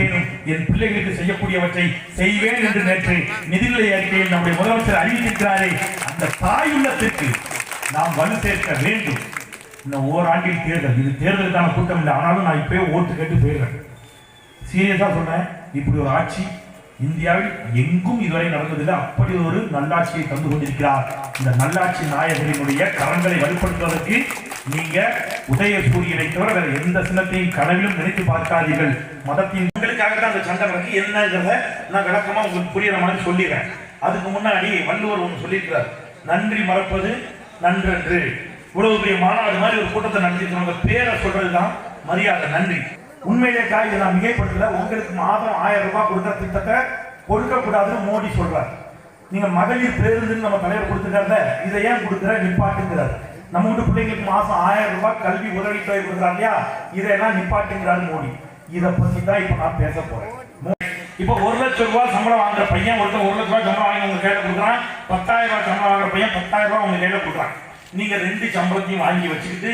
மாட்டேனும் என் பிள்ளைகளுக்கு செய்யக்கூடியவற்றை செய்வேன் என்று நேற்று நிதிநிலை அறிக்கையில் நம்முடைய முதலமைச்சர் அறிவித்திருக்கிறாரே அந்த தாயுள்ளத்திற்கு நாம் வலு சேர்க்க வேண்டும். இன்னும் ஓராண்டில் தேர்தல் இது தேர்தலுக்கான கூட்டம் இல்லை. ஆனாலும் நான் இப்பயே ஓட்டு கேட்டு போயிடுறேன். சீரியஸாக சொன்னேன் இப்படி ஒரு ஆட்சி இந்தியாவில் எங்கும் இதுவரை நடந்ததில்லை. அப்படி ஒரு நல்லாட்சியை தந்து கொண்டிருக்கிறார். இந்த நல்லாட்சி நாயகரினுடைய கரங்களை வலுப்படுத்துவதற்கு நீங்க உதய சூரியனை தவிர வேற எந்த சின்னத்தையும் கனவிலும் நினைத்து பார்க்காதீர்கள். மதத்தின் உங்களுக்காக தான் அந்த சண்டை நடக்கு என்னங்கிறத நான் விளக்கமா உங்களுக்கு புரியுற மாதிரி சொல்லிடுறேன். அதுக்கு முன்னாடி வள்ளுவர் ஒன்று சொல்லியிருக்கிறார். நன்றி மறப்பது நன்றன்று. இவ்வளவு பெரிய மாநாடு மாதிரி ஒரு கூட்டத்தை நடத்திட்டு பேரை சொல்றதுதான் மரியாதை நன்றி. உண்மையிலே காய் நான் மிகைப்படுத்தல. உங்களுக்கு மாதம் ஆயிரம் ரூபாய் கொடுக்குற திட்டத்தை கொடுக்க கூடாதுன்னு மோடி சொல்றார். நீங்க மகளிர் பேருந்துன்னு நம்ம தலைவர் கொடுத்துருக்காருல இதை ஏன் கொடுக்குற? நிப்பாட்டுங்கிறார். நம்ம வீட்டு பிள்ளைங்களுக்கு மாசம் ஆயிரம் ரூபாய் கல்வி உதவித்தொகை கொடுக்குறாங்க இல்லையா? இதெல்லாம் நிப்பாட்டுங்கிறாரு மோடி. இதை பத்தி தான் இப்ப நான் பேச போறேன். இப்போ ஒரு லட்சம் ரூபாய் சம்பளம் வாங்குற பையன் ஒருத்தர் ஒரு லட்ச ரூபாய் சம்பளம் வாங்கி உங்க கையில கொடுக்குறான். பத்தாயிரம் ரூபாய் சம்பளம் வாங்குற பையன் பத்தாயிரம் ரூபாய் உங்க கையில கொடுக்குறான். நீங்க ரெண்டு சம்பளத்தையும் வாங்கி வச்சுக்கிட்டு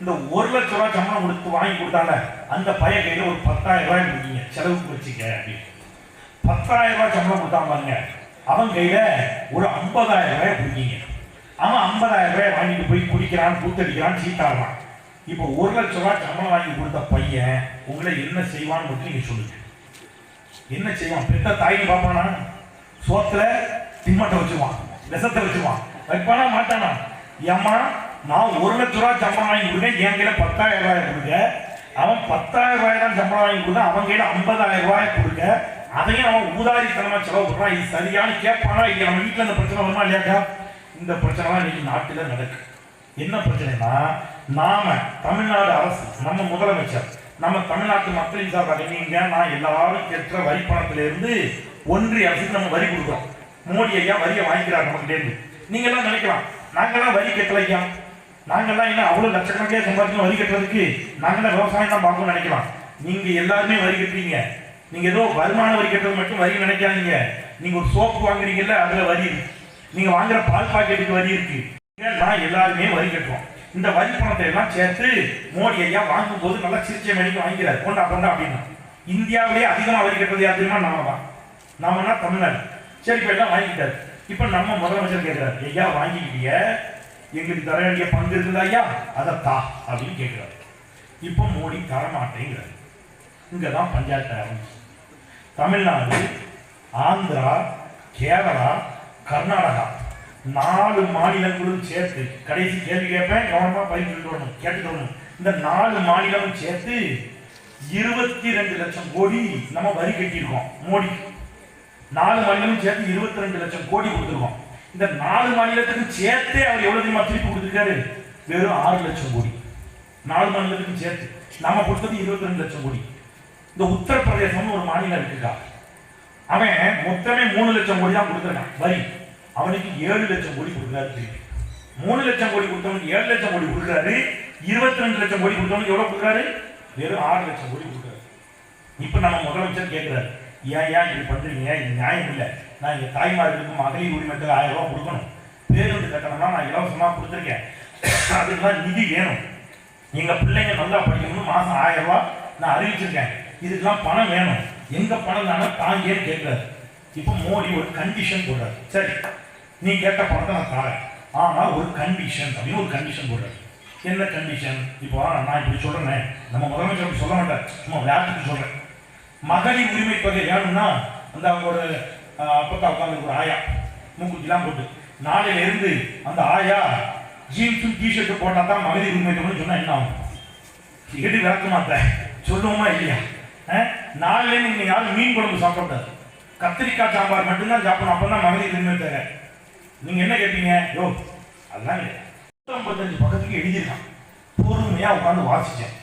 இந்த ஒரு லட்சம் ரூபாய் சம்பளம் கொடுத்து வாங்கி கொடுத்தாங்க அந்த பையன் கையில ஒரு பத்தாயிரம் ரூபாய் கொடுத்தீங்க செலவுக்கு வச்சுக்க அப்படின்னு. பத்தாயிரம் ரூபாய் சம்பளம் கொடுத்தான் பாருங்க அவன் கையில ஒரு ஐம்பதாயிரம் ரூபாய் கொடுத்தீங்க அவன் ஐம்பதாயிரம் ரூபாய் வாங்கிட்டு போய் குடிக்கிறான் கூத்தடிக்கிறான் சீட்டாடுறான் இப்போ ஒரு லட்ச ரூபாய் சம்பளம் வாங்கி கொடுத்த பையன் உங்களை என்ன செய்வான்னு மட்டும் நீங்கள் சொல்லுங்க. என்ன செய்வான்? பெத்த தாய்க்கு பார்ப்பானா? சோத்துல திம்மட்டை வச்சுவான் விஷத்தை வச்சுவான் வைப்பானா? மாட்டானா? ஏம்மா நான் ஒரு லட்ச ரூபாய் சம்பளம் வாங்கி கொடுக்க என் கையில் பத்தாயிரம் ரூபாய் கொடுக்க அவன் பத்தாயிரம் ரூபாய் தான் சம்பளம் வாங்கி கொடுக்க அவன் கையில் ஐம்பதாயிரம் ரூபாய் கொடுக்க அதையும் அவன் ஊதாரித்தனமாக செலவு பண்ணுறான் இது சரியான கேட்பானா இல்லை நம்ம வீட்டில் இந்த பிரச்சனை வருமா இல்லையாக்கா? இந்த பிரச்சனைலாம் இன்னைக்கு நாட்டில் நடக்கு. என்ன பிரச்சனைனா நாம தமிழ்நாடு அரசு நம்ம முதலமைச்சர் நம்ம தமிழ்நாட்டு மக்களின் சார்பாக நீங்க நான் எல்லாரும் கேட்ட வரி பணத்திலிருந்து ஒன்றிய அரசுக்கு நம்ம வரி கொடுக்குறோம். மோடி ஐயா வரியை வாங்கிக்கிறார் நமக்கு இருந்து நீங்க எல்லாம் நினைக்கலாம் நாங்கெல்லாம் வரி கட்டல ஐயா. நாங்கெல்லாம் என்ன அவ்வளவு லட்சக்கணக்கே சம்பாதிக்கணும் வரி கட்டுறதுக்கு? நாங்களாம் விவசாயம் தான் பார்க்கணும் நினைக்கலாம். நீங்க எல்லாருமே வரி கட்டுறீங்க. நீங்க ஏதோ வருமான வரி கட்டுறது மட்டும் வரி நினைக்காதீங்க. நீங்க ஒரு சோப்பு வாங்குறீங்கல்ல அதுல வரி நீங்க வாங்குற பால் பாக்கெட்டுக்கு வரி இருக்கு. நான் எல்லாருமே வரி கட்டுவோம் இந்த வரி பணத்தை எல்லாம் சேர்த்து மோடி ஐயா வாங்கும் போது நல்லா சிரிச்சை மணிக்கு வாங்கிக்கிறார். கொண்டா கொண்டா அப்படின்னு. இந்தியாவிலேயே அதிகமா வரி கட்டுறது யார் தெரியுமா? நாம தான் நாமனா தமிழ்நாடு. சரி இப்ப எல்லாம் வாங்கிட்டாரு. இப்ப நம்ம முதலமைச்சர் கேட்கிறார் ஐயா வாங்கிக்கிட்டிய. எங்களுக்கு தர வேண்டிய பங்கு இருக்குதா ஐயா? அதை தா அப்படின்னு கேட்கிறார் இப்போ மோடி தரமாட்டேங்கிறார். இங்கே இங்கதான் பஞ்சாயத்து ஆரம்பிச்சு. தமிழ்நாடு ஆந்திரா கேரளா கர்நாடகா. நாலு மாநிலங்களும் சேர்த்து கடைசி கேள்வி கேட்பேன் கவனமாக பதிவு வரணும் கேட்டுக்கணும் வரணும் இந்த நாலு மாநிலமும் சேர்த்து இருபத்தி ரெண்டு லட்சம் கோடி நம்ம வரி கட்டியிருக்கோம் மோடி. நாலு மாநிலமும் சேர்த்து இருபத்தி ரெண்டு லட்சம் கோடி கொடுத்துருக்கோம். இந்த நாலு மாநிலத்துக்கு சேர்த்தே அவர் எவ்வளவு தெரியுமா திருப்பி கொடுத்துருக்காரு? வெறும் ஆறு லட்சம் கோடி. நாலு மாநிலத்துக்கும் சேர்த்து. நம்ம கொடுத்தது இருபத்தி ரெண்டு லட்சம் கோடி. இந்த உத்தரப்பிரதேசம்னு ஒரு மாநிலம் இருக்குக்கா. அவன் மொத்தமே மூணு லட்சம் கோடி தான் கொடுத்துருக்கான். வரி. அவனுக்கு ஏழு லட்சம் கோடி கொடுக்குறாரு திருப்பி. மூணு லட்சம் கோடி கொடுத்தவனுக்கு ஏழு லட்சம் கோடி கொடுக்குறாரு. இருபத்தி ரெண்டு லட்சம் கோடி கொடுத்தவனுக்கு எவ்வளோ கொடுக்குறாரு? வெறும் ஆறு லட்சம் கோடி கொடுக்குறாரு. இப்போ நம்ம முதலமைச்சர் கேட்குறாரு ஏன் ஏன் இப்படி பண்ணுறீங்க இது நியாயம் இல்லை. நான் எங்கள் தாய்மார்களுக்கு மகளிர் உரிமத்துக்கு ஆயிரம் ரூபா கொடுக்கணும். பேருந்து கட்டணம்னா நான் இலவசமாக கொடுத்துருக்கேன். அதுக்கெல்லாம் நிதி வேணும். எங்கள் பிள்ளைங்க நல்லா படிக்கணும்னு மாதம் ஆயிரம் ரூபா நான் அறிவிச்சிருக்கேன். இதுக்கெல்லாம் பணம் வேணும். எங்க பணம் தானே ஏன் கேட்கிறாரு. இப்போ மோடி ஒரு கண்டிஷன் போடுறாரு. சரி நீ கேட்ட பணத்தை நான் தரேன். ஆனா ஒரு கண்டிஷன் அப்படின்னு ஒரு கண்டிஷன் போடுறாரு. என்ன கண்டிஷன் இப்போ நான் இப்படி சொல்றேன். நம்ம முதலமைச்சர் சொல்ல மாட்டேன் சும்மா விளையாட்டுக்கு சொல்றேன். மகளிர் உரிமை தொகை வேணும்னா அந்த அவங்களோட அப்பத்தா உட்காந்து ஒரு ஆயா மூக்குத்திலாம் போட்டு. நாளையில இருந்து அந்த ஆயா ஜீன்ஸும் டிஷர்ட் போட்டால் தான் மகளிர் உரிமை தொகைன்னு சொன்னா என்ன ஆகும்? கேட்டு விளக்க மாட்டேன். சொல்லுவோமா இல்லையா? அஹ்? நாளையில யாரும் மீன் குழம்பு சாப்பிடக்கூடாது. கத்திரிக்காய் சாம்பார் மட்டும்தான் சாப்பிடணும். அப்பதான் மகளிர் உரிமை நீங்கள் என்ன கேட்டீங்க? யோ அதெல்லாம் கிடையாது நூற்றம்பத்தஞ்சு பக்கத்துக்கு எழுதியிருக்கான். பொறுமையாக உட்காந்து வாசித்தேன்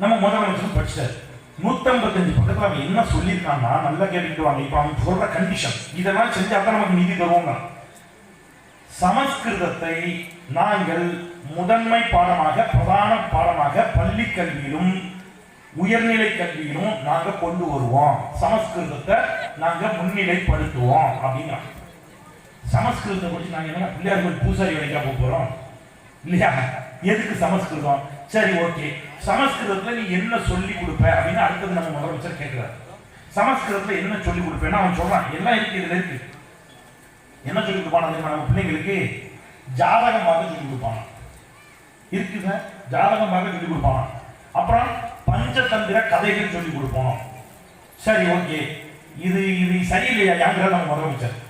நம்ம முதலமைச்சரும் படிச்சிட்டாரு. நூற்றம்பத்தஞ்சு பக்கத்தில் அவன் என்ன சொல்லியிருக்கான்னா நல்லா கேட்டுக்கிட்டு வாங்க. இப்போ அவன் சொல்கிற கண்டிஷன் இதெல்லாம் செஞ்சால் தான் நமக்கு நிதி தருவோங்க சமஸ்கிருதத்தை நாங்கள் முதன்மை பாடமாக பிரதான பாடமாக பள்ளி கல்வியிலும் உயர்நிலை கல்வியிலும் நாங்க கொண்டு வருவோம். சமஸ்கிருதத்தை நாங்க முன்னிலைப்படுத்துவோம் அப்படின்னு சமஸ்கிருதத்தை குறித்து நாங்க என்ன பிள்ளையார் கோயில் பூசாரி வேலைக்கா போக போறோம். இல்லையா? எதுக்கு சமஸ்கிருதம்? சரி ஓகே. சமஸ்கிருதத்துல நீ என்ன சொல்லி கொடுப்ப? அப்படின்னு அடுத்தது நம்ம முதலமைச்சர் கேட்கிறார். சமஸ்கிருதத்துல என்ன சொல்லி கொடுப்பேன்னா அவன் சொல்றான். எல்லாம் இருக்கு இதுல இருக்கு. என்ன சொல்லி கொடுப்பான் நம்ம பிள்ளைங்களுக்கு ஜாதகமாக சொல்லி கொடுப்பான். இருக்குங்க ஜாதகமாக சொல்லி கொடுப்பான். அப்புறம் பஞ்சதந்திர கதைகள் சொல்லி கொடுப்போம். சரி ஓகே. இது இது சரியில்லையா? யாங்கிறது நம்ம முதலமைச்சர்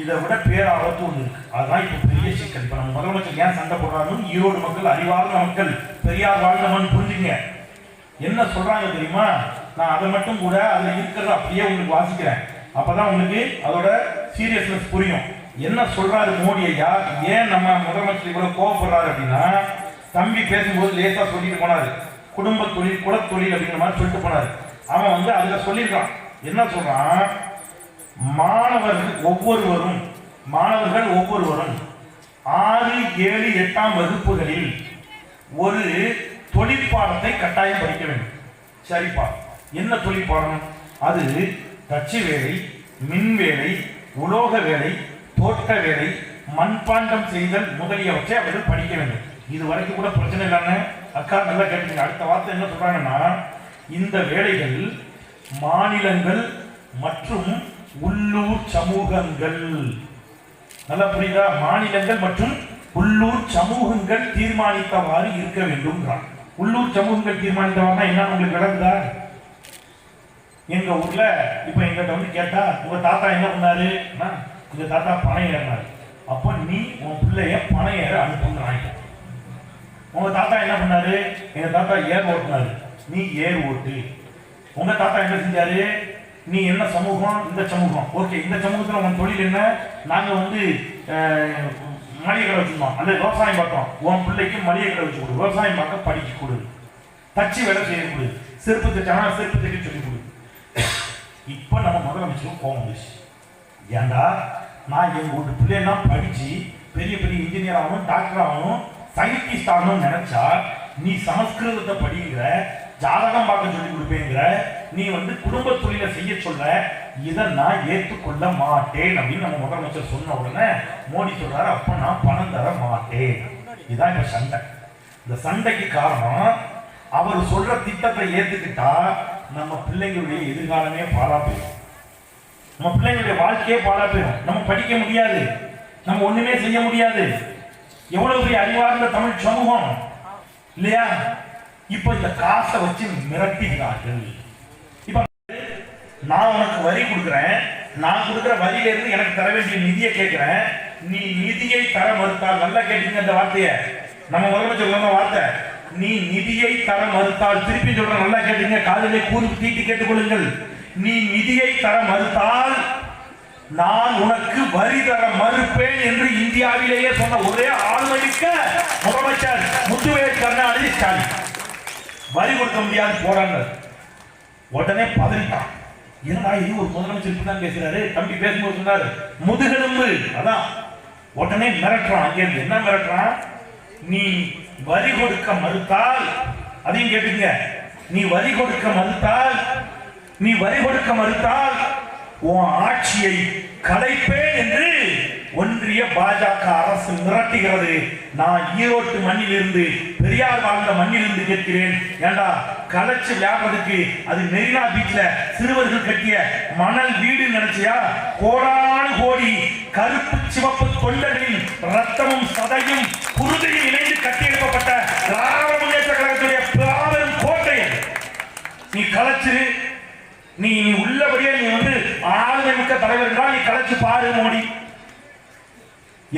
இதை விட பேராபத்து ஒன்று இருக்கு. அதுதான் இப்போ பெரிய சிக்கல். இப்போ நம்ம முதலமைச்சர் ஏன் சண்டை போடுறாங்கன்னு ஈரோடு மக்கள் அறிவார்ந்த மக்கள் பெரியார் வாழ்ந்தவன் புரிஞ்சுங்க. என்ன சொல்றாங்க தெரியுமா? நான் அதை மட்டும் கூட அதில் இருக்கிறத அப்படியே உங்களுக்கு வாசிக்கிறேன். அப்பதான் உங்களுக்கு அதோட சீரியஸ்னஸ் புரியும். என்ன சொல்றாரு மோடி ஐயா? ஏன் நம்ம முதலமைச்சர் இவ்வளவு கோவப்படுறாரு அப்படின்னா தம்பி பேசும்போது லேசா சொல்லிட்டு போனாரு. குடும்ப தொழில் குலத்தொழில் அப்படிங்கிற மாதிரி சொல்லிட்டு போனாரு. அவன் வந்து அதில் சொல்லியிருக்கான். என்ன சொல்றான்? மாணவர்கள் ஒவ்வொருவரும் மாணவர்கள் ஒவ்வொருவரும் ஆறு ஏழு எட்டாம் வகுப்புகளில் ஒரு தொழிற்பாடத்தை கட்டாயம் படிக்க வேண்டும். சரிப்பா. என்ன தொழிற்பாடம்? அது தச்சு வேலை மின் வேலை உலோக வேலை தோட்ட வேலை மண்பாண்டம் செய்தல் முதலியவற்றை அவர்கள் படிக்க வேண்டும். இது வரைக்கும் கூட பிரச்சனை இல்லைன்னு அக்கா நல்லா கேட்டுங்க அடுத்த வார்த்தை என்ன சொல்றாங்கன்னா இந்த வேலைகள் மாநிலங்கள் மற்றும் உள்ளூர் சமூகங்கள். நல்லா புரியுதா? மாநிலங்கள் மற்றும் உள்ளூர் சமூகங்கள் தீர்மானித்தவாறு இருக்க வேண்டும் உள்ளூர் சமூகங்கள் தீர்மானித்தவாறு என்னன்னு உங்களுக்கு விளங்குதா? எங்க ஊர்ல இப்ப எங்கிட்ட வந்து கேட்டா உங்க தாத்தா என்ன பண்ணாரு? உங்க தாத்தா பனை ஏறினாரு அப்ப நீ உன் பிள்ளைய பனை ஏற அனுப்புங்கிறாங்க உங்க தாத்தா என்ன பண்ணாரு? எங்க தாத்தா ஏர் ஓட்டினாரு. நீ ஏர் ஓட்டு. உங்க தாத்தா என்ன செஞ்சாரு? நீ என்ன சமூகம்? இந்த சமூகம். ஓகே இந்த சமூகத்துல உன் தொழில் என்ன? நாங்க வந்து மளிகை கடை வச்சுருந்தோம். அல்லது விவசாயம் பார்த்தோம். உன் பிள்ளைக்கு மளிகை கடை வச்சு கொடு. விவசாயம் பார்க்க படிக்க கொடு. தச்சு வேலை செய்ய கொடு. செருப்பு தைச்சானா செருப்பு தைக்க சொல்லி கொடு. இப்போ நம்ம முதலமைச்சரும் கோவம் வந்துச்சு ஏண்டா நான் எங்க ஒரு பிள்ளையெல்லாம் படிச்சு பெரிய பெரிய இன்ஜினியர் ஆகணும் டாக்டர் ஆகணும் சயின்டிஸ்ட் ஆகணும்னு நினைச்சா நீ சமஸ்கிருதத்தை படிங்கிற ஜாதகம் பார்க்க சொல்லி கொடுப்பேங்கிற நீ வந்து குடும்ப தொழிலை செய்ய சொல்ற இதை நான் ஏற்றுக்கொள்ள மாட்டேன் அப்படின்னு நம்ம முதலமைச்சர் சொன்ன உடனே மோடி சொல்றாரு அப்ப நான் பணம் தர மாட்டேன். இதான் இப்ப சண்டை. இந்த சண்டைக்கு காரணம் அவர் சொல்ற திட்டத்தை ஏத்துக்கிட்டா நம்ம பிள்ளைங்களுடைய எதிர்காலமே பாழா போயிடும். நம்ம பிள்ளைங்களுடைய வாழ்க்கையே பாழா போயிடும். நம்ம படிக்க முடியாது. நம்ம ஒண்ணுமே செய்ய முடியாது. எவ்வளவு பெரிய அறிவார்ந்த தமிழ் சமூகம்? இல்லையா? இப்ப இந்த காசை வச்சு மிரட்டுகிறார்கள். இப்ப நான் உனக்கு வரி கொடுக்குறேன். நான் கொடுக்குற வரியில இருந்து எனக்கு தர வேண்டிய நிதியை கேட்கிறேன். நீ நிதியை தர மறுத்தால் நல்லா கேட்டீங்க இந்த வார்த்தையை. நம்ம முதலமைச்சர் சொன்ன வார்த்தை. நீ நிதியை தர மறுத்தால் திருப்பி சொல்ற நல்லா கேட்டீங்க. காதலை கூறு தீட்டி கேட்டுக்கொள்ளுங்கள். நீ நிதியை தர மறுத்தால் நான் உனக்கு வரி தர மறுப்பேன் என்று இந்தியாவிலேயே சொன்ன ஒரே ஆளுமைக்க முதலமைச்சர் முத்துவேல் கருணாநிதி ஸ்டாலின். வரி கொடுக்க முடியாது போறாங்க உடனே பதறிட்டான் என்னடா இது ஒரு முதலமைச்சர் தான் பேசுறாரு? தம்பி பேசும்போது சொன்னாரு முதுகெலும்பு. அதான். உடனே மிரட்டுறான். அங்கே இருந்து என்ன மிரட்டுறான்? நீ வரி கொடுக்க மறுத்தால் அதையும் கேட்டுங்க நீ வரி கொடுக்க மறுத்தால் நீ வரி கொடுக்க மறுத்தால் உன் ஆட்சியை கலைப்பேன் என்று ஒன்றிய பாஜக அரசு மிரட்டுகிறது. நான் ஈரோட்டு மண்ணிலிருந்து பெரியார் வாழ்ந்த மண்ணிலிருந்து கேட்கிறேன். ஏண்டா கலைச்சு விளையாடுறதுக்கு அது மெரினா பீச்ல சிறுவர்கள் கட்டிய மணல் வீடு நினைச்சியா? கோடானு கோடி கருப்பு சிவப்பு தொண்டர்களின் ரத்தமும் சதையும் குருதியில் இணைந்து கட்டியெழுப்பப்பட்ட திராவிட முன்னேற்ற கழகத்துடைய பெரும் கோட்டை. நீ கலைச்சு நீ உள்ளபடியே நீ வந்து ஆளுமை மிக்க தலைவர் என்றால் நீ கலைச்சு பாரு மோடி.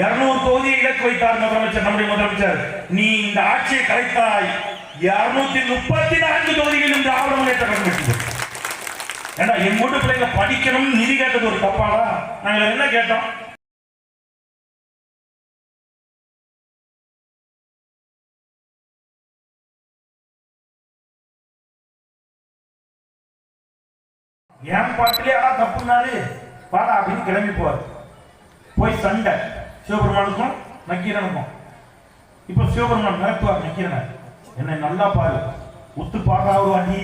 இருநூறு தொகுதியை இலக்கு வைத்தார் முதலமைச்சர் நம்முடைய முதலமைச்சர். நீ இந்த ஆட்சியை கலைத்தாய். இருநூத்தி முப்பத்தி நான்கு தொகுதிகளிலும் திராவிட முன்னேற்ற கழகம் ஏன்னா என் பிள்ளைங்க படிக்கணும் நிதி கேட்டது ஒரு தப்பாடா? நாங்கள் என்ன கேட்டோம்? தப்புனாலே தப்புனாரு வாடா அப்படின்னு கிளம்பி போவார். போய் சண்டை. சிவபெருமானுக்கும் நக்கீரனுக்கும். இப்போ சிவபெருமான் மிரட்டுவார் நக்கீரனை. என்னை நல்லா பாரு. உத்து பாடுறா ஒரு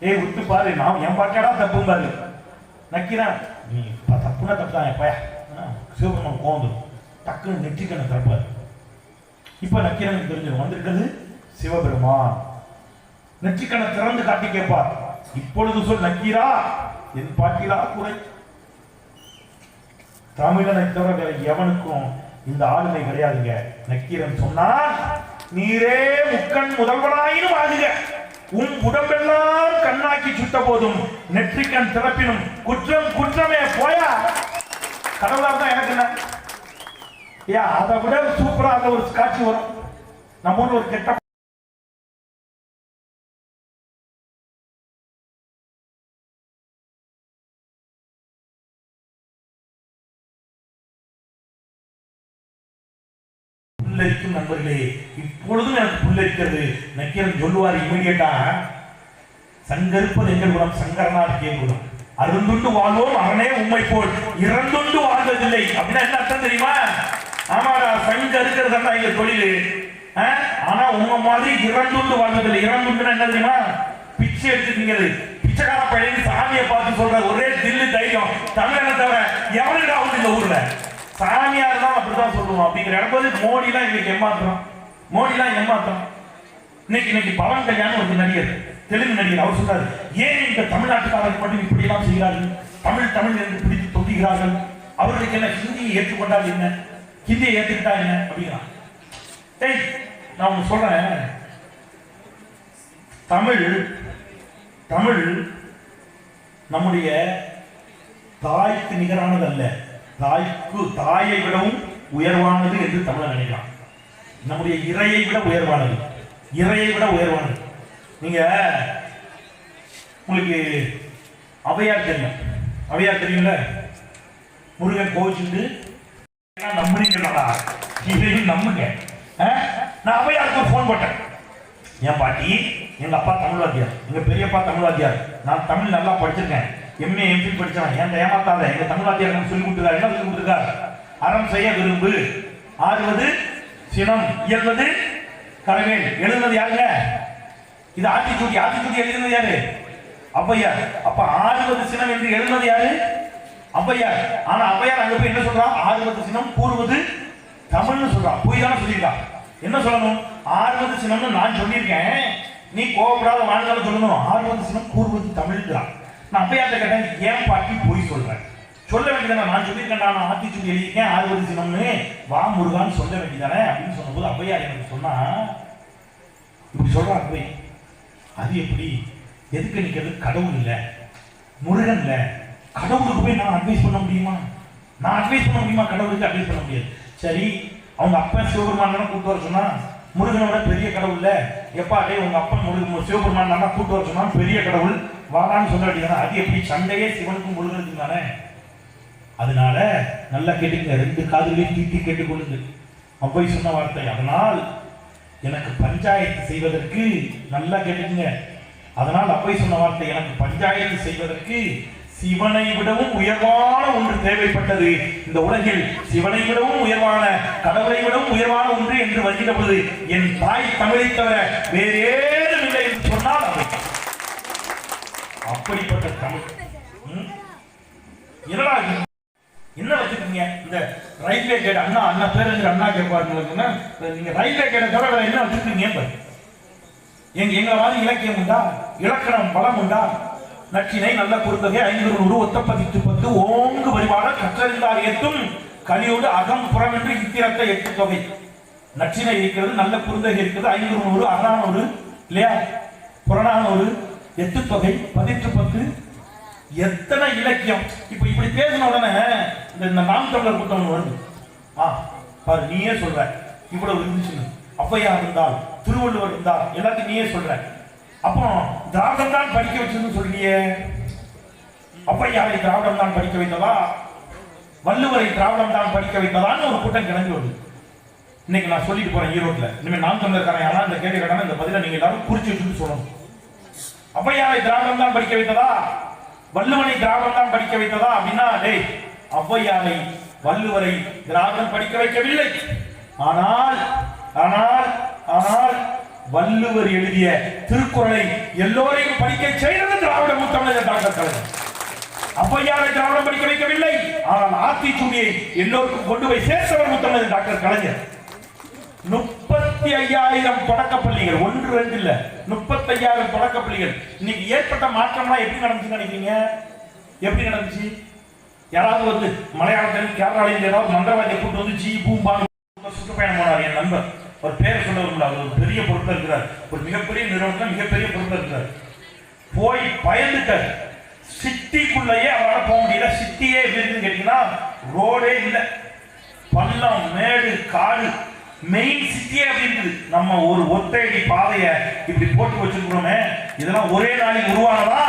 ஏய் உத்து பாரு. நான் என் பாட்டாடா தப்பும் பாரு. நக்கீரன் நீ ப- தப்புனா தப்பு தான் எப்பயா சிவபெருமான் கோந்துடும் டக்குன்னு நெற்றிக்கண்ணை திறப்பார். இப்போ நக்கீரனுக்கு தெரிஞ்சிடும் வந்திருக்கிறது சிவபெருமான். நெற்றிக்கண்ணை திறந்து காட்டி கேட்பார். இப்பொழுது சொல் நக்கீரா. என் பாட்டிலா குறை தமிழனை தவிர எவனுக்கும் இந்த ஆளுமை கிடையாதுங்க. நக்கீரன் சொன்னா நீரே முக்கண் முதல்வனாயினும் ஆகுங்க உன் உடம்பெல்லாம் கண்ணாக்கி சுட்ட போதும் நெற்றிக்கண் திறப்பினும் குற்றம் குற்றமே போயா? கடவுளா தான் எனக்கு என்ன? ஏன் அதை விட சூப்பரா அந்த ஒரு காட்சி வரும். நம்ம ஒரு கெட்ட புல்லரிக்கும் நண்பர்களே இப்பொழுதும் எனக்கு புல்லரிக்கிறது. நக்கீரன் சொல்லுவார் இமீடியட்டா சங்கருப்பது எங்கள் குணம் சங்கரனார் குணம். அருந்துண்டு வாழ்வோம் அவனே உண்மை போல். இறந்துண்டு வாழ்வதில்லை. அப்படின்னா என்ன அர்த்தம் தெரியுமா? ஆமாடா சங்க இருக்கிறதா எங்க தொழில். ஆனா உங்க மாதிரி இறந்துண்டு வாழ்வதில்லை. இறந்துண்டுன்னா என்ன தெரியுமா? பிச்சை எடுத்துட்டீங்கிறது பிச்சைக்கார பழைய சாமியை பார்த்து சொல்ற ஒரே தில்லு தைரியம். தமிழனை தவிர எவனுக்கு அவங்க இந்த ஊர்ல? சாமியார் தான் அப்படிதான் சொல்லுவோம். அப்படிங்கிற இடம்போது மோடி தான் இன்னைக்கு ஏமாத்துறோம். மோடி தான் ஏமாத்துறோம். இன்னைக்கு இன்னைக்கு பவன் கல்யாணம் ஒரு நடிகர் தெலுங்கு நடிகர் அவர் சொல்றாரு ஏன் இந்த தமிழ்நாட்டுக்காரர்கள் மட்டும் இப்படி எல்லாம் செய்கிறார்கள்? தமிழ் தமிழ் என்று பிடித்து தொங்குகிறார்கள்? அவர்களுக்கு என்ன ஹிந்தியை ஏற்றுக்கொண்டால் என்ன? ஹிந்தியை ஏற்றுக்கிட்டா என்ன? அப்படிங்கிறான் ஏய் நான் உங்களுக்கு சொல்றேன். தமிழ் தமிழ் நம்முடைய தாய்க்கு நிகரானது அல்ல தாய்க்கு தாயை விடவும் உயர்வானது என்று தமிழன் நினைக்கிறான் நம்முடைய இறையை விட உயர்வானது. இறையை விட உயர்வானது. நீங்க உங்களுக்கு அவையார் தெரியும். அவையார் தெரியும்ல? முருகன் கோவிச்சுட்டு நம்புறீங்களா இதையும் நம்புங்க. ஆ? நான் அவையாருக்கு ஃபோன் போட்டேன். என் பாட்டி? எங்க அப்பா தமிழ் வாத்தியார். எங்க பெரியப்பா தமிழ் வாத்தியார். நான் தமிழ் நல்லா படிச்சிருக்கேன். எம்ஏ எம்பி படிச்சவன் ஏன் ஏமாத்தாத? எங்க தமிழ் வாத்தியார் எனக்கு சொல்லி கொடுத்துருக்காரு. என்ன சொல்லி கொடுத்துருக்காரு? அறம் செய்ய விரும்பு. ஆறுவது சினம். இயல்வது கரவேல். எழுதுனது யாருங்க? இது ஆத்திச்சூடி ஆத்திச்சூடி எழுதுனது யாரு? ஔவையார். அப்ப ஆறுவது சினம் என்று எழுதுனது யாரு? ஔவையார். ஆனா ஔவையார் அங்க போய் என்ன சொல்றான்? ஆறுவது சினம் கூறுவது தமிழ்னு சொல்றான். போய் தானே சொல்லியிருக்கான் என்ன சொல்லணும்? ஆறுவது சினம்னு நான் சொல்லியிருக்கேன். நீ கோபப்படாத வாழ்ந்தாலும் சொல்லணும். ஆறுவது சினம் கூறுவது தமிழ்ங்கிறான். நான் அப்பையாட்ட கேட்டேன் ஏன் பாட்டி போய் சொல்றேன் சொல்ல வேண்டியதானே? நான் சொல்லியிருக்கேன் நான் ஆத்திச்சூடி எழுதியிருக்கேன் ஆறுவது சினம்னு வா முருகான்னு சொல்ல வேண்டியதானே? அப்படின்னு சொன்னபோது அப்பையார் எனக்கு சொன்னா இப்படி சொல்றான் போய் அது எப்படி? எதுக்கு நிற்கிறது கடவுள் இல்லை. முருகன் இல்லை. கடவுளுக்கு போய் நான் அட்வைஸ் பண்ண முடியுமா? நான் அட்வைஸ் பண்ண முடியுமா? கடவுளுக்கு அட்வைஸ் பண்ண முடியாது. சரி அவங்க அப்பா சிவபெருமான் கூப்பிட்டு வர சொன்னா முருகனோட பெரிய கடவுள் இல்லை. எப்பா டேய் உங்க அப்பா முருகன் சிவபெருமான் கூப்பிட்டு கூட்டு வர சொன்னா பெரிய கடவுள். வாடான்னு சொல்ல வேண்டியதானே அது எப்படி சண்டையே சிவனுக்கும் முருகனுக்கும் தானே? அதனால நல்லா கேட்டுங்க ரெண்டு காதுகளையும் தீட்டி கேட்டுக்கொள்ளுங்க அவ்வை சொன்ன வார்த்தை. அதனால் எனக்கு பஞ்சாயத்து செய்வதற்கு நல்லா கேட்டுக்குங்க. அதனால் அவ்வை சொன்ன வார்த்தை. எனக்கு பஞ்சாயத்து செய்வதற்கு சிவனை விடவும் உயர்வான ஒன்று தேவைப்பட்டது. இந்த உலகில் சிவனை விடவும் உயர்வான கடவுளை விடவும் உயர்வான ஒன்று என்று வருகிற பொழுது என் தாய் தமிழை தவிர வேறு இல்லை என்று சொன்னால் அது அப்படிப்பட்ட தமிழ். ம்? என்னடா என்ன வச்சிருக்கீங்க இந்த ரயில்வே கேட் அண்ணா அண்ணா பேருந்து அண்ணா கேட்பாருன்னா நீங்க ரயில்வே கேட்டை தவிர வேற என்ன வச்சிருக்கீங்க எங்க எங்களை மாதிரி இலக்கியம் உண்டா? இலக்கணம் பலம் உண்டா? நற்றினை நல்ல குறுந்தொகை ஐநூறு நூறு ஒத்த பதித்து பத்து ஓங்கு வழிபாட கற்றறிந்தார் எத்தும் கலியோடு அகம் புறம் என்று இத்திரத்தை எட்டு தொகை. நற்றினை இருக்கிறது நல்ல குறுந்தொகை இருக்கிறது ஐநூறு நூறு அறநானூறு இல்லையா? புறநானூறு எட்டு தொகை பதிற்று பத்து எத்தனை இலக்கியம்? இப்ப இப்படி பேசின உடனே இந்த இந்த நாம் தமிழர் கூட்டம் வருது. ஆ பாரு நீயே சொல்ற. இவ்வளவு இருந்துச்சுன்னு. அவ்வையா இருந்தால் திருவள்ளுவர் இருந்தால் எல்லாத்தையும் நீயே சொல்ற. அப்போ திராவிடம் தான் படிக்க வச்சதுன்னு சொல்லியே ஔவையாரை திராவிடம் தான் படிக்க வைத்ததா? வள்ளுவரை திராவிடம் தான் படிக்க வைத்ததான்னு ஒரு கூட்டம் கிளம்பி வருது. இன்னைக்கு நான் சொல்லிட்டு போறேன் ஈரோட்டில். இனிமே நாம் தமிழர்காரன் யாரா? இந்த கேள்வி கேட்டாலும் இந்த பதிலை நீங்க எல்லாரும் குறிச்சு வச்சுட்டு சொல்லணும். ஔவையாரை திராவிடம் தான் படிக்க வைத்ததா? வள்ளுவனை திராவிடம் தான் படிக்க வைத்ததா? அப்படின்னா டேய் ஔவையாரை வள்ளுவரை திராவிடம் படிக்க வைக்கவில்லை. ஆனால் ஆனால் ஆனால் வள்ளுவர் எழுதிய திருக்குறளை எல்லோரையும் படிக்க செய்தது திராவிட முத்தமிழர் டாக்டர் கலைஞர். ஔவையாரை திராவிடம் படிக்க வைக்கவில்லை. ஆனால் ஆத்திச்சூடியை எல்லோருக்கும் கொண்டு போய் சேர்த்தவர் முத்தமிழர் டாக்டர் கலைஞர். முப்பத்தி ஐயாயிரம் தொடக்க பள்ளிகள் ஒன்று ரெண்டு இல்ல. முப்பத்தி ஐயாயிரம் தொடக்க பள்ளிகள் இன்னைக்கு ஏற்பட்ட மாற்றம்லாம் எப்படி நடந்துச்சுன்னு நினைக்கிறீங்க? எப்படி நடந்துச்சு? யாராவது வந்து மலையாளத்திலும் கேரளாலையும் ஏதாவது மந்திரவாதியை கூட்டு வந்து ஜி பூம்பான் சுற்றுப்பயணம் போனார். என் நண்பர். ஒரு பேர் சொல்ல அவர் ஒரு பெரிய பொறுப்பில் இருக்கிறார். ஒரு மிகப்பெரிய நிறுவனத்தில் மிகப்பெரிய பொருட்கள் இருக்கிறார். போய் பயந்துட்டார். சிட்டிக்குள்ளேயே அவரால் போக முடியல. சிட்டியே எப்படி இருக்குன்னு கேட்டீங்கன்னா ரோடே இல்லை. பள்ளம் மேடு காடு மெயின் சிட்டியே அப்படி இருக்குது நம்ம ஒரு ஒத்தையடி பாதையை இப்படி போட்டு வச்சிருக்கிறோமே இதெல்லாம் ஒரே நாளில் உருவானதா?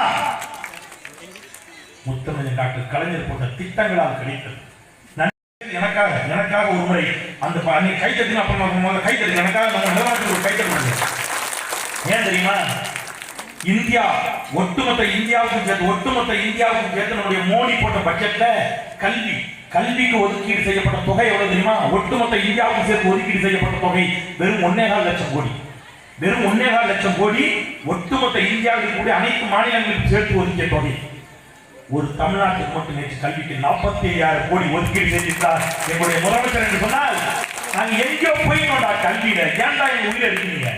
முத்தமிழ் டாக்டர் கலைஞர் போட்ட திட்டங்களால் கிடைத்தது. நன்றி. எனக்காக எனக்காக ஒரு முறை அந்த ப- அன்னைக்கு கை அப்புறம் முதல்ல கை எனக்காக நம்ம நிலநாட்டுக்கு ஒரு கை தட்டுங்க. ஏன் தெரியுமா? இந்தியா ஒட்டுமொத்த இந்தியாவுக்கும் சேர்த்து ஒட்டுமொத்த இந்தியாவுக்கும் சேர்த்து நம்முடைய மோடி போட்ட பட்ஜெட்ல கல்வி கல்விக்கு ஒதுக்கீடு செய்யப்பட்ட தொகை எவ்வளவு தெரியுமா? ஒட்டுமொத்த இந்தியாவுக்கு சேர்த்து ஒதுக்கீடு செய்யப்பட்ட தொகை வெறும் ஒன்னேகால் லட்சம் கோடி. வெறும் ஒன்னேகால் லட்சம் கோடி ஒட்டுமொத்த இந்தியாவில் கூடிய அனைத்து மாநிலங்களுக்கும் சேர்த்து ஒதுக்கிய தொகை. ஒரு தமிழ்நாட்டுக்கு மட்டும் நேற்று கல்விக்கு நாற்பத்தி ஐயாயிரம் கோடி ஒதுக்கீடு செய்திருந்தார் எங்களுடைய முதலமைச்சர் என்று சொன்னால் நாங்க எங்கேயோ போயிட்டோம்டா கல்வியில. ஏன்டா எங்க உயிரை இருக்கீங்க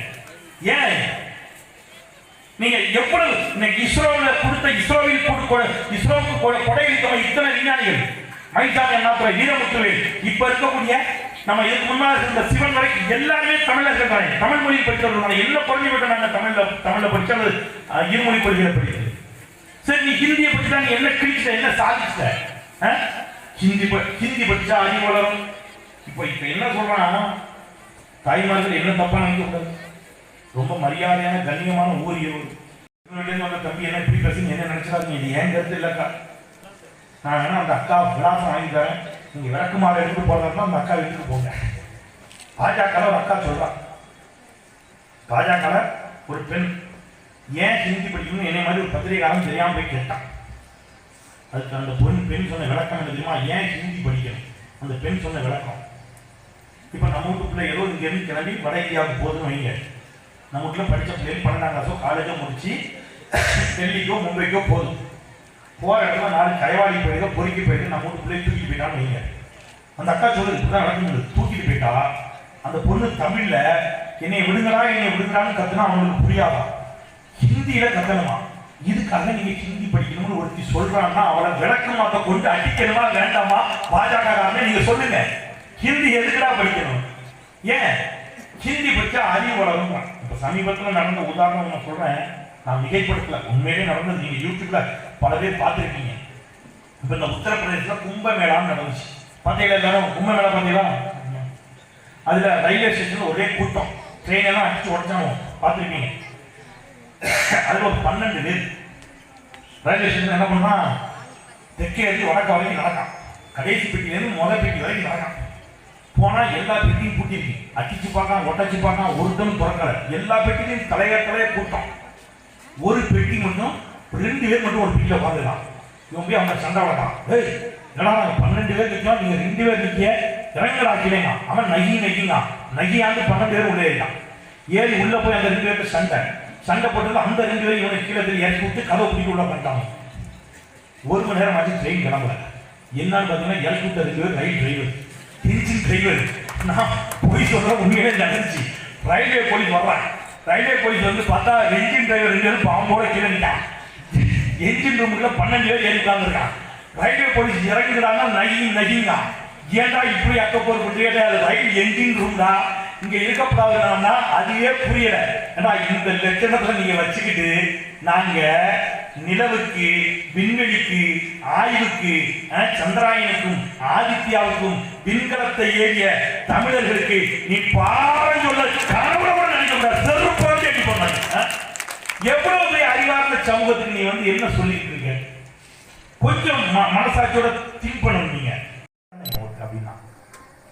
ஏன்? நீங்க எவ்வளவு இன்னைக்கு கொடுத்த இஸ்ரோவில் இஸ்ரோவுக்கு கொடை இத்தனை விஞ்ஞானிகள்? மைசாமி அண்ணாதுரை வீரமுத்துவே இப்ப இருக்கக்கூடிய நம்ம இதுக்கு முன்னால் இருந்த சிவன் வரைக்கும் எல்லாருமே தமிழ்ல இருக்கிறாங்க தமிழ் மொழி படித்தவர்கள் என்ன குறைஞ்சு விட்டு நாங்க தமிழ்ல தமிழ்ல படிச்சது அஹ், இருமொழி படிக்கிற படிக்கிறது சரி நீ ஹிந்தியை படிச்சா நீ என்ன கிழிச்ச என்ன சாதிச்ச ஆ? ஹிந்தி ஹிந்தி படிச்சா அறிவு வளரும் இப்போ இப்போ என்ன சொல்றான்? தாய்மார்கள் என்ன தப்பா நினைக்க கூடாது. ரொம்ப மரியாதையான கண்ணியமான ஊர் இவர் வந்த தம்பி என்ன இப்படி பேசுங்க என்ன நினைச்சாங்க இது ஏன் கருத்து இல்லக்கா? நான் வேணா அந்த அக்கா விலாசம் வாங்கி தரேன் நீங்க விளக்குமாறு எடுத்துட்டு போறதா அந்த அக்கா வீட்டுக்கு போங்க. பாஜக ஒரு அக்கா சொல்கிறான் பாஜக ஒரு பெண். ஏன் ஹிந்தி படிக்கணும்னு என்னை மாதிரி ஒரு பத்திரிகாரம் தெரியாமல் போய் கேட்டான். அதுக்கு அந்த பொண்ணு பெண் சொன்ன விளக்கம் என்ன தெரியுமா? ஏன் ஹிந்தி படிக்கணும்? அந்த பெண் சொன்ன விளக்கம். இப்போ நம்ம வீட்டு பிள்ளை ஏதோ இங்கேருந்து கிளம்பி வட இந்தியாவுக்கு போதுன்னு வைங்க. நம்ம வீட்டில் படிச்ச பிள்ளைகள் பன்னெண்டாம் கிளாஸோ காலேஜோ முடிச்சு டெல்லிக்கோ மும்பைக்கோ போதும். போகிற இடத்துல நாலு கயவாளி போயிடுதோ பொறுக்கி போயிட்டு நம்ம வீட்டு பிள்ளை தூக்கிட்டு போயிட்டான்னு வைங்க அந்த அக்கா சொல்லு இப்படிதான் நடக்குது. தூக்கிட்டு போயிட்டா அந்த பொண்ணு தமிழில் என்னை விடுங்களா என்னை விடுங்களான்னு கத்துனா அவனுக்கு புரியாதா? ஹிந்தியில் கத்தணுமா? இதுக்காக நீங்க ஹிந்தி படிக்கணும்னு ஒருத்தி சொல்றான்னா அவளை விளக்கமாத்த கொண்டு அடிக்கணுமா வேண்டாமா? பாஜக நீங்க சொல்லுங்க. ஹிந்தி எதுக்குடா படிக்கணும்? ஏன்? ஹிந்தி படிச்சா அறிவு வளரும் இப்ப சமீபத்தில் நடந்த உதாரணம் நான் சொல்றேன். நான் மிகைப்படுத்தல. உண்மையிலே நடந்தது. நீங்க யூடியூப்ல பல பேர் பார்த்துருக்கீங்க. இப்போ இந்த உத்தரப்பிரதேசத்தில் கும்பமேளான்னு நடந்துச்சு. பார்த்தீங்களா எல்லாரும்? கும்பமேளா பார்த்தீங்களா அதில் ரயில்வே ஸ்டேஷனில் ஒரே கூட்டம். ட்ரெயின் எல்லாம் அடிச்சு உடச்சாங்க பார்த்துருக்கீங்க. அதில் ஒரு பன்னெண்டு பேர். ரயில்வே ஸ்டேஷன் என்ன பண்ணா தெற்கே இருந்து வடக்கு வரைக்கும் நடக்கான். கடைசி பெட்டியிலேருந்து முதல் பெட்டி வரைக்கும் நடக்கான். போனால் எல்லா பெட்டியும் பூட்டிருக்கு அடிச்சு பார்க்கலாம் ஒட்டச்சு பார்க்கலாம் ஒருத்தனும் திறக்கல. எல்லா பெட்டிலையும் தலைய தலைய கூட்டம். ஒரு பெட்டி மட்டும் ரெண்டு பேர் மட்டும் ஒரு பெட்டியில உட்காந்துக்கலாம் இவன் போய் அவங்க சண்டை வளர்க்கான் ஏய் என்னடா நாங்க பன்னெண்டு பேர் நிற்கிறோம் நீங்கள் ரெண்டு பேர் நிற்க இறங்கடா கிளைங்க அவன் நகி நகிங்க நகியாண்டு பன்னெண்டு பேர் உள்ளே இருக்கான். ஏறி உள்ளே போய் அந்த ரெண்டு பேருக்கு சண்டை. சண்டை போட்டது அந்த ரெண்டு பேரும் இவனை கீழே இறக்கி விட்டு கதவை பிடிக்க உள்ள பண்ணிட்டாங்க ஒரு மணி நேரம் ஆச்சு ட்ரெயின் கிளம்பல. என்னன்னு பார்த்தீங்கன்னா இறக்கி விட்டு ரெண்டு பேர் ரயில் டிரைவர் இன்ஜின் டிரைவர் நான் போய் சொல்கிற உண்மையிலே நடந்துச்சு. ரயில்வே போலீஸ் வர்றான். ரயில்வே போலீஸ் வந்து பார்த்தா இன்ஜின் டிரைவர் ரெண்டு பேரும் பாம்போட கீழே நிற்கான் என்ஜின் ரூமுக்குள்ள பன்னெண்டு பேர் ஏறி உட்கார்ந்துருக்கான் ரயில்வே போலீஸ் இறங்குறாங்க நகி நகிங்க. ஏன்டா இப்படி அக்கப்போர் பண்ணிட்டு அது ரயில் என்ஜின் தான் இங்க இருக்கப்படாதுன்னா அதுவே புரியல. ஏன்னா இந்த லட்சணத்துல நீங்க வச்சுக்கிட்டு நாங்க நிலவுக்கு விண்வெளிக்கு ஆய்வுக்கு சந்திராயனுக்கும் ஆதித்யாவுக்கும் விண்கலத்தை ஏறிய தமிழர்களுக்கு நீ பாடம் சொல்ல கனவுல நினைக்க எவ்வளவு பெரிய அறிவார்ந்த சமூகத்துக்கு நீ வந்து என்ன சொல்லிட்டு இருக்க? கொஞ்சம் ம- மனசாட்சியோட திங்க் பண்ணணும் நீங்க அப்படின்னா.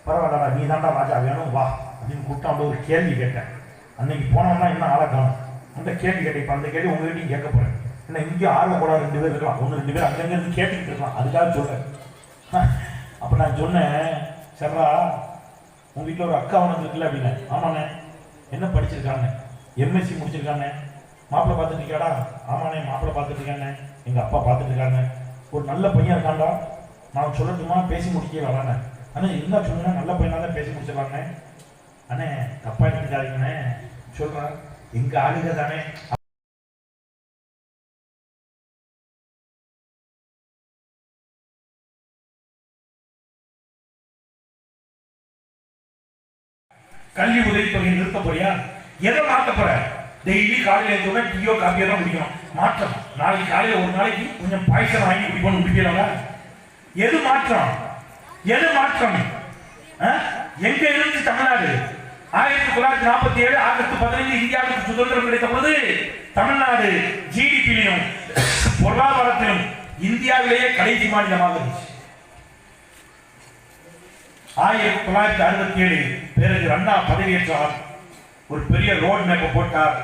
பரவாயில்லடா நீ தாண்டா ராஜா வேணும் வா அப்படின்னு கூப்பிட்டு ஒரு கேள்வி கேட்டேன். அன்னைக்கு போனோம்னா என்ன ஆளை காணும்? அந்த கேள்வி கேட்டேன் இப்போ அந்த கேள்வி உங்ககிட்டயும் கேட்க போறேன். என்ன இங்கே ஆர்வம் கூட ரெண்டு பேர் இருக்கலாம். ஒன்று ரெண்டு பேர் அங்கங்கே இருந்து கேட்டுக்கிட்டு இருக்கலாம். அதுக்காக சொல்றேன். அப்போ நான் சொன்னேன் சரா உங்க வீட்டில் ஒரு அக்கா உனக்கு இருக்குல்ல அப்படின்னு ஆமாண்ணே. என்ன படிச்சிருக்காங்க எம்எஸ்சி முடிச்சிருக்காண்ணே மாப்பிள்ளை பார்த்துட்டு இருக்காடா ஆமாண்ணே மாப்பிள்ளை பார்த்துட்டு இருக்கானே எங்கள் அப்பா பார்த்துட்டு இருக்காங்க ஒரு நல்ல பையன் இருக்காண்டா நான் சொல்லட்டுமா? பேசி முடிக்க வரானே. அண்ணே என்ன சொல்லுங்க. நல்ல பையனாக தான் பேசி முடிச்சிடலாண்ணே அண்ணே தப்பாக எடுத்துக்காதீங்கண்ணே. சொல்கிறேன் எங்கள் ஆளுங்க தானே. கல்வி உதவித்தொகை நிறுத்த போறியா? எதை மாற்ற போற? டெய்லி காலையில எழுந்தோட டீயோ காப்பியோ தான் குடிக்கணும். மாற்றம். நாளைக்கு காலையில ஒரு நாளைக்கு கொஞ்சம் பாய்ச்சல் வாங்கி குடிக்கணும் குடிக்கலாம் எது மாற்றம்? எது மாற்றம்? எங்க இருந்து தமிழ்நாடு? ஆயிரத்தி தொள்ளாயிரத்தி நாற்பத்தி ஏழு ஆகஸ்ட் பதினைஞ்சு இந்தியாவுக்கு சுதந்திரம் கிடைத்த போது தமிழ்நாடு ஜிடிபியிலும் பொருளாதாரத்திலும் இந்தியாவிலேயே கடைசி மாநிலமாக இருந்துச்சு. ஆயிரத்தி தொள்ளாயிரத்தி அறுபத்தி ஏழு பிறகு அண்ணா பதவியேற்றார். ஒரு பெரிய ரோட் மேப்பை போட்டார்.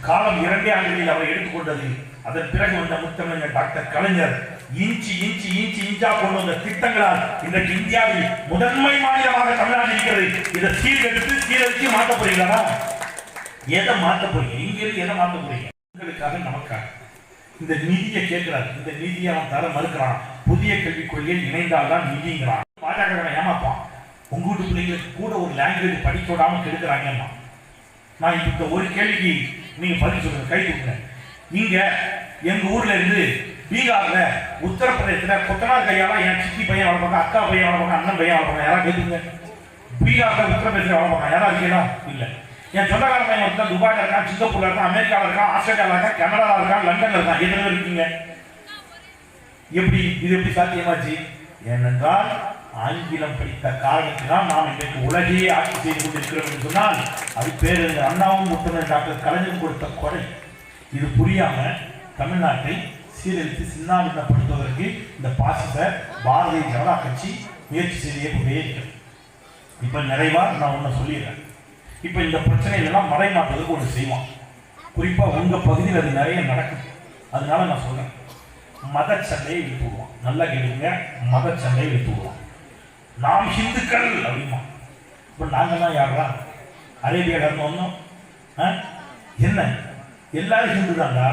காலம் இரண்டே ஆண்டுகளில் அவர் எடுத்துக்கொண்டது அதன் பிறகு வந்த முத்தமிழர் doctor Kalaignar inch inch inch இன்ச்சா கொண்டு வந்த திட்டங்களால் இன்றைக்கு இந்தியாவில் முதன்மை மாநிலமாக தமிழ்நாடு இருக்கிறது. இதை சீர்கெடுத்து சீரழிச்சு மாற்ற போறீங்களா எதை மாற்ற போறீங்க? இங்கிருந்து எதை மாற்ற போறீங்க? உங்களுக்காக நமக்காக. இந்த நிதியை கேட்கிறார். இந்த நிதியை அவன் தர மறுக்கிறான். புதிய கல்விக் கொள்கையில் இணைந்தால்தான் நிதிங்கிறான். பாஜக ஏமாப்பான். உங்க வீட்டு பிள்ளைங்களுக்கு கூட ஒரு லாங்குவேஜ் படிக்க விடாம கெடுக்கிறாங்கம்மா. நான் இந்த ஒரு கேள்விக்கு நீங்க பதில் சொல்லுங்க கை தூக்குங்க. நீங்க எங்க ஊர்ல இருந்து பீகார்ல உத்தரப்பிரதேசத்துல கொத்தனார் கையால என் சித்தி பையன் வளர்ப்பாங்க அக்கா பையன் வளர்ப்பாங்க அண்ணன் பையன் வளர்ப்பாங்க யாரா கேட்டுங்க பீகார்ல உத்தரப்பிரதேசத்துல வளர்ப்பாங்க யாரா இருக்கீங்களா இல்ல. என் சொந்தக்கார பையன் வந்து துபாயில் இருக்கான் சிங்கப்பூர்ல இருக்கான் அமெரிக்காவில் இருக்கான் ஆஸ்திரேலியாவில் இருக்கான் கனடாவில் இருக்கான் லண்டன்ல இருக்கான். எத்தனை இருக்கீங்க? எப்படி? இது எப்படி சாத்தியமாச்சு? ஏனென்றால் ஆங்கிலம் படித்த காரணத்தினால் நாம் இன்றைக்கு உலகையே ஆட்சி செய்து கொண்டிருக்கிறோம் என்று சொன்னால் அது பேர் அண்ணாவும் முத்தமிழ் டாக்டர் கலைஞர் கொடுத்த கொடை இது புரியாம தமிழ்நாட்டை சீரழித்து சின்னாபின்னப்படுத்துவதற்கு இந்த பாசிச பாரதிய ஜனதா கட்சி முயற்சி செய்தே கொண்டே இருக்கிறது. இப்போ நிறைவாக நான் ஒன்று சொல்லிடுறேன். இப்போ இந்த பிரச்சனைகளெல்லாம் மறைமாற்றுவதற்கு ஒன்று செய்வான் குறிப்பாக உங்கள் பகுதியில் அது நிறைய நடக்குது. அதனால நான் சொல்கிறேன் மத சண்டையை இழுத்து நல்லா கேளுங்க மத சண்டையை இழுத்து நாம் ஹிந்துக்கள் அப்படிமா. இப்போ நாங்கெல்லாம் யாரா அரேபியால இருந்து வந்தோம் ஆ? என்ன? எல்லாரும் ஹிந்து தாண்டா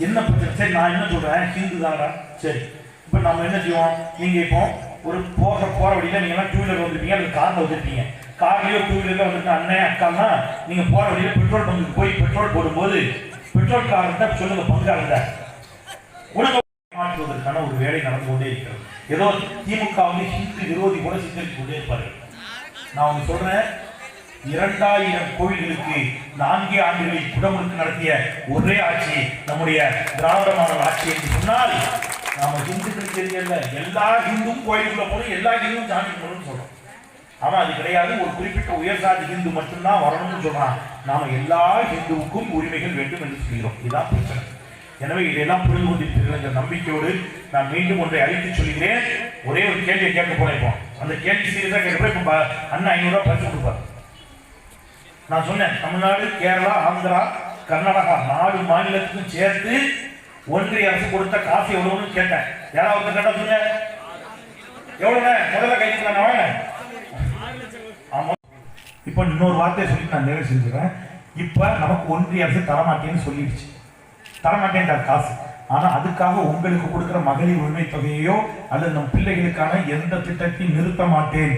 என்ன பிரச்சனை? சரி நான் என்ன சொல்றேன்? ஹிந்து தாண்டா சரி. இப்போ நம்ம என்ன செய்வோம்? நீங்க இப்போ ஒரு போக போற வழியில நீங்க எல்லாம் டூ வீலர் வந்துருப்பீங்க அல்லது கார்ல வந்துருப்பீங்க. கார்லயோ டூ வீலர்ல வந்துட்டு அண்ணன் அக்கான்னா நீங்க போற வழியில பெட்ரோல் பங்குக்கு போய் பெட்ரோல் போடும்போது பெட்ரோல் காரன்ட்ட சொல்லுங்க பங்காளர்கிட்ட உலக மாற்றுவதற்கான ஒரு வேலை நடந்து கொண்டே இருக்கிறது. ஏதோ திமுக வந்து ஹிந்து விரோதி கூட சித்தரித்து கொண்டே இருப்பாரு. நான் ஒன்று சொல்றேன். இரண்டாயிரம் கோயில்களுக்கு நான்கே ஆண்டுகளில் குடமுழுக்கு நடத்திய ஒரே ஆட்சி நம்முடைய திராவிட மாடல் ஆட்சி என்று சொன்னால் நாம ஹிந்துக்களுக்கு தெரியல எல்லா ஹிந்தும் கோயிலுக்குள்ள போகணும் எல்லா ஹிந்தும் சாமி கும்பிடணும்னு சொல்றோம். ஆனா அது கிடையாது. ஒரு குறிப்பிட்ட உயர் சாதி ஹிந்து மட்டும்தான் வரணும்னு சொல்றான் நாம எல்லா ஹிந்துவுக்கும் உரிமைகள் வேண்டும் என்று சொல்கிறோம். இதுதான் பிரச்சனை. எனவே இதையெல்லாம் புரிந்து கொண்டிருக்கிறீர்கள் என்ற நம்பிக்கையோடு நான் மீண்டும் ஒன்றை அழைத்து சொல்கிறேன். ஒரே ஒரு கேள்வியை கேட்க போறேன் இப்போ. அந்த கேள்வி சீரியஸாக கேட்டப்போ இப்போ அண்ணன் அண்ணா ஐநூறு ரூபாய் பரிசு கொடுப்பார். நான் சொன்னேன் தமிழ்நாடு கேரளா ஆந்திரா கர்நாடகா நாலு மாநிலத்துக்கும் சேர்த்து ஒன்றிய அரசு கொடுத்த காசு எவ்வளவுன்னு கேட்டேன். யாராவது கேட்டா சொன்ன எவ்வளவுங்க? முதல்ல கைக்கலாம் ஆமா. இப்போ இன்னொரு வார்த்தையை சொல்லி நான் நிறைவு செஞ்சுக்கிறேன் இப்போ நமக்கு ஒன்றிய அரசு தரமாட்டேன்னு சொல்லிடுச்சு. தரமாட்டேன்றார் காசு. ஆனால் அதுக்காக உங்களுக்கு கொடுக்குற மகளிர் உரிமை தொகையையோ அல்லது நம் பிள்ளைகளுக்கான எந்த திட்டத்தையும் நிறுத்த மாட்டேன்.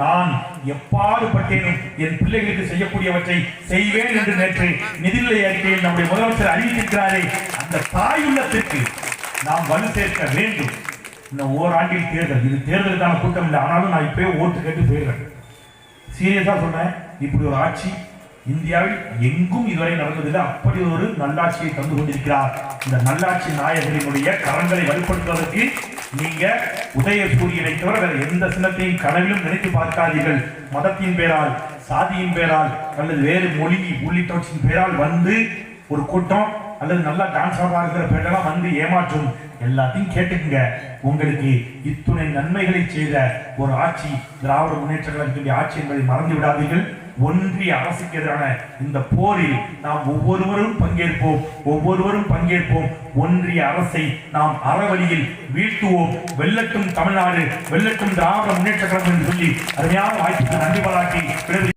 நான் எப்பாடுபட்டேனும் என் பிள்ளைகளுக்கு செய்யக்கூடியவற்றை செய்வேன் என்று நேற்று நிதிநிலை அறிக்கையில் நம்முடைய முதலமைச்சர் அறிவித்திருக்கிறாரே அந்த தாயுள்ளத்திற்கு நாம் வலு சேர்க்க வேண்டும். இந்த ஓராண்டில் தேர்தல் இது தேர்தலுக்கான கூட்டம் இல்லை. ஆனாலும் நான் இப்பயே ஓட்டு கேட்டு போயிடுறேன். சீரியஸாக சொன்னேன் இப்படி ஒரு ஆட்சி இந்தியாவில் எங்கும் இதுவரை நடந்ததில்லை. அப்படி ஒரு நல்லாட்சியை தந்து கொண்டிருக்கிறார். இந்த நல்லாட்சி நாயகரினுடைய கரங்களை வலுப்படுத்துவதற்கு நீங்க உதய சூரியனை தவிர வேற எந்த சின்னத்தையும் கனவிலும் நினைத்து பார்க்காதீர்கள். மதத்தின் பேரால் சாதியின் பேரால் அல்லது வேறு மொழி உள்ளிட்டவற்றின் பேரால் வந்து ஒரு கூட்டம் அல்லது நல்லா டான்ஸ் ஆடுறா இருக்கிற பேரெல்லாம் வந்து ஏமாற்றும். எல்லாத்தையும் கேட்டுக்குங்க. உங்களுக்கு இத்துணை நன்மைகளை செய்த ஒரு ஆட்சி திராவிட முன்னேற்ற கழகத்துடைய ஆட்சி என்பதை மறந்து விடாதீர்கள். ஒன்றிய அரசுக்கு எதிரான இந்த போரில் நாம் ஒவ்வொருவரும் பங்கேற்போம் ஒவ்வொருவரும் பங்கேற்போம். ஒன்றிய அரசை நாம் அறவழியில் வீழ்த்துவோம். வெள்ளட்டும் தமிழ்நாடு வெள்ளட்டும் திராவிட முன்னேற்ற கழகம் என்று சொல்லி அருமையான வாய்ப்புக்கு நன்றி பாராட்டி